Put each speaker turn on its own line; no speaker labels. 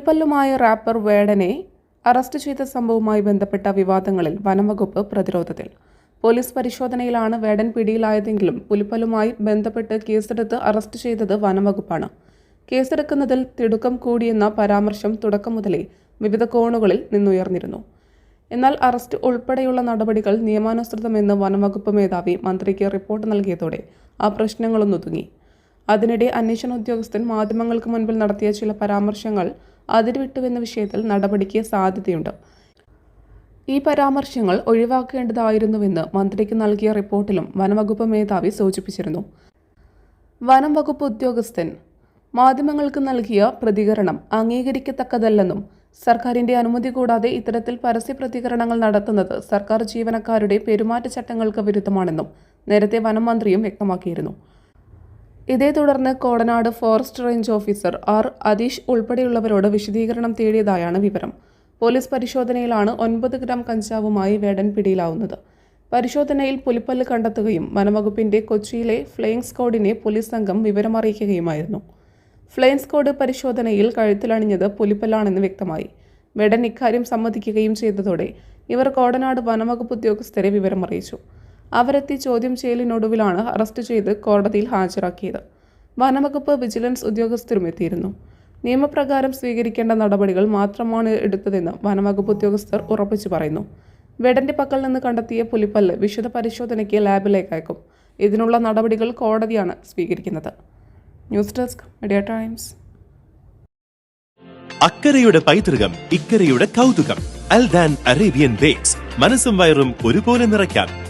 പുലിപ്പല്ലുമായ wrapper വേടനെ arrest ചെയ്ത സംഭവവുമായി ബന്ധപ്പെട്ട വിവാദങ്ങളിൽ വനംവകുപ്പ് പ്രതിരോധത്തിൽ. പോലീസ് പരിശോധനയിലാണ് വേടൻ പിടിയിലായതെങ്കിലും പുലിപ്പല്ലുമായി ബന്ധപ്പെട്ട് കേസെടുത്ത് അറസ്റ്റ് ചെയ്തത് വനംവകുപ്പാണ്. കേസെടുക്കുന്നതിൽ തിടുക്കം കൂടിയെന്ന പരാമർശം തുടക്കം മുതലേ വിവിധ കോണുകളിൽ നിന്നുയർന്നിരുന്നു. എന്നാൽ അറസ്റ്റ് ഉൾപ്പെടെയുള്ള നടപടികൾ നിയമാനുസൃതമെന്ന് വനംവകുപ്പ് മേധാവി മന്ത്രിക്ക് റിപ്പോർട്ട് നൽകിയതോടെ ആ പ്രശ്നങ്ങളൊന്നൊതുങ്ങി. അതിനിടെ അന്വേഷണ ഉദ്യോഗസ്ഥൻ മാധ്യമങ്ങൾക്ക് മുൻപിൽ നടത്തിയ ചില പരാമർശങ്ങൾ അതിരുവിട്ടുവെന്ന വിഷയത്തിൽ നടപടിക്ക് സാധ്യതയുണ്ട്. ഈ പരാമർശങ്ങൾ ഒഴിവാക്കേണ്ടതായിരുന്നുവെന്ന് മന്ത്രിക്ക് നൽകിയ റിപ്പോർട്ടിലും വനംവകുപ്പ് മേധാവി സൂചിപ്പിച്ചിരുന്നു. വനം വകുപ്പ് ഉദ്യോഗസ്ഥൻ മാധ്യമങ്ങൾക്ക് നൽകിയ പ്രതികരണം അംഗീകരിക്കത്തക്കതല്ലെന്നും സർക്കാരിന്റെ അനുമതി കൂടാതെ ഇത്തരത്തിൽ പരസ്യ പ്രതികരണങ്ങൾ നടത്തുന്നത് സർക്കാർ ജീവനക്കാരുടെ പെരുമാറ്റച്ചട്ടങ്ങൾക്ക് വിരുദ്ധമാണെന്നും നേരത്തെ വനം മന്ത്രിയും വ്യക്തമാക്കിയിരുന്നു. ഇതേ തുടർന്ന് Kodanad forest range officer R Atheesh ഉൾപ്പെടെയുള്ളവരോട് വിശദീകരണം തേടിയതായാണ് വിവരം. പോലീസ് പരിശോധനയിലാണ് ഒൻപത് ഗ്രാം കഞ്ചാവുമായി വേടൻ പിടിയിലാവുന്നത്. പരിശോധനയിൽ പുലിപ്പല്ല് കണ്ടെത്തുകയും വനംവകുപ്പിന്റെ കൊച്ചിയിലെ ഫ്ലയിങ് സ്ക്വാഡിനെ പോലീസ് സംഘം വിവരമറിയിക്കുകയുമായിരുന്നു. ഫ്ലയിങ് സ്ക്വാഡ് പരിശോധനയിൽ കഴുത്തിലണിഞ്ഞത് പുലിപ്പല്ലാണെന്ന് വ്യക്തമായി. വേടൻ ഇക്കാര്യം സമ്മതിക്കുകയും ചെയ്തതോടെ ഇവർ കോടനാട് വനംവകുപ്പ് ഉദ്യോഗസ്ഥരെ വിവരമറിയിച്ചു. അവരെത്തി ചോദ്യം ചെയ്യലിനൊടുവിലാണ് അറസ്റ്റ് ചെയ്ത് കോടതിയിൽ ഹാജരാക്കിയത്. വനംവകുപ്പ് വിജിലൻസ് ഉദ്യോഗസ്ഥരും എത്തിയിരുന്നു. നിയമപ്രകാരം സ്വീകരിക്കേണ്ട നടപടികൾ മാത്രമാണ് എടുത്തതെന്ന് വനംവകുപ്പ് ഉദ്യോഗസ്ഥർ ഉറപ്പിച്ചു പറയുന്നു. വെടന്റെ പക്കൽ നിന്ന് കണ്ടെത്തിയ പുലിപ്പല്ല് വിശദ പരിശോധനയ്ക്ക് ലാബിലേക്ക് അയക്കും. ഇതിനുള്ള നടപടികൾ കോടതിയാണ് സ്വീകരിക്കുന്നത്. News desk media times.
അക്കരയുടെ പൈതൃകം ഇക്കരയുടെ കൗതുകം. Aldan Arabian bakes. മനസ്സും വയറും ഒരുപോലെ നിറയ്ക്കാം.